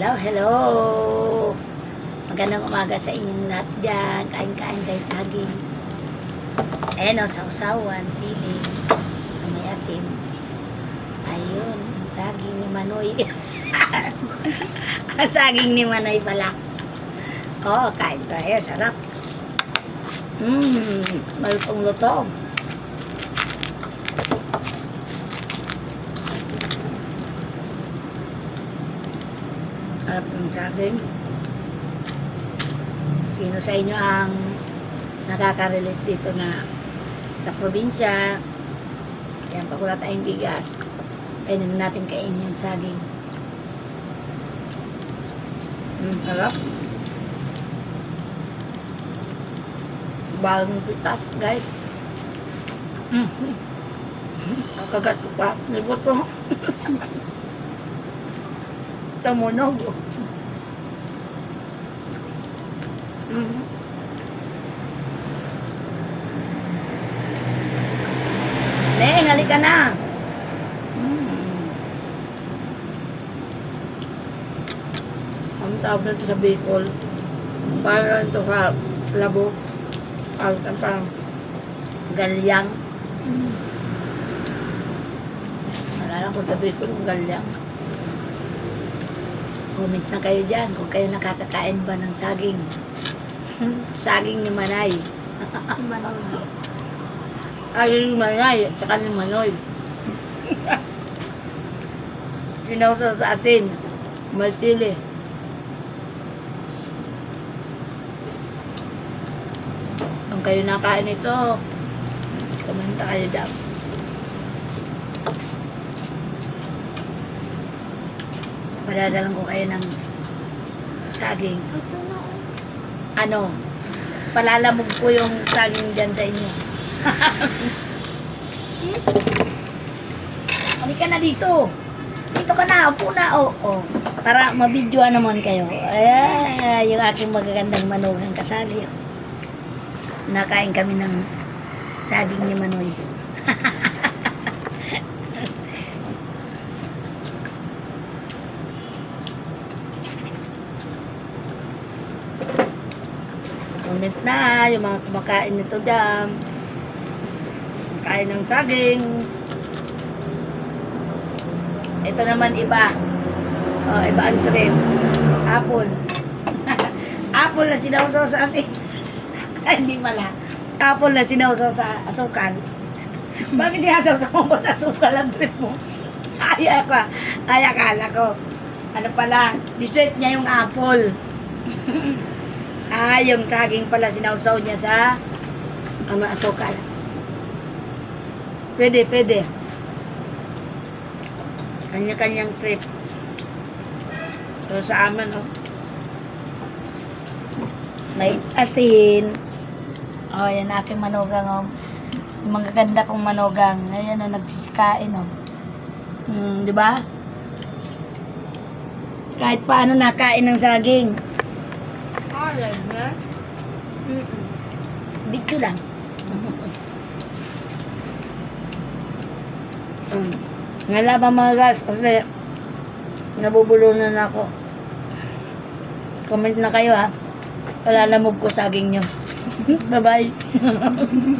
Hello, hello. Magandang umaga sa inyong lahat dyan. Kain-kain kayo saging. Ayan o, sausawan, sili, may asin. Ayun, saging ni Manoy. ang saging ni Manoy pala. Oo, oh, kain tayo. Sarap. Mmm, malutong Sarap ng saging. Sino sa inyo ang nakaka-relate dito na sa probinsya, yan, pag wala tayong bigas, pwede natin kainin yung saging. Mm, sarap. Bagong pitas, guys. Mm. Ang kagat ko pa. Nibuto. Tumunog. Mm. Neng, halika na. Mm. Ang tawag na ito sa Bicol. Para ito sa labo. Alta pa. Galyang. Mm. Malala ko sa Bicol yung galyang. Comment na kayo dyan kung kayo nakakakain ba ng saging. saging ni Manay. Manoy. Ay, yung Manay, at saka ni Manoy. Sinausa sa asin. May sili. Kung kayo nakain ito, komenta kayo dyan. Padadalan ko kayo ng saging. Ano, palalamog ko yung saging dyan sa inyo. Halika na dito. Dito ka na, upo na. Oh, oh. Para mabidyoan naman kayo. Ay, yung aking magagandang manugang kasali. Oh. Nakain kami ng saging ni Manoy. Comment na yung mga kumakain nito dyan. Kain ng saging. Ito naman iba. Oh, iba ang trip. Apple. Apple na sinawsaw sa asin. Hindi pala. Apple na sinawsaw sa asukal. Bakit sinasawsaw mo sa asukal ang trip mo? Ay, ako. Ay, akala ko. Ano pala, dessert niya yung apple. Ah, yung saging pala sinawsaw niya sa um, asukal. Pwede, pwede. Kanya-kanyang trip. Pero sa amin, oh. May asin. Oh, yan aking manugang, oh. Yung mga ganda kong manugang. Ayan, oh, nagsisikain, oh. Hmm, di ba? Kahit paano nakain ng saging. Olive na. Mm-mm. Video lang. nga ba mga guys kasi nabubulunan ako. Comment na kayo ha. Palalamog ko saging nyo. Bye-bye.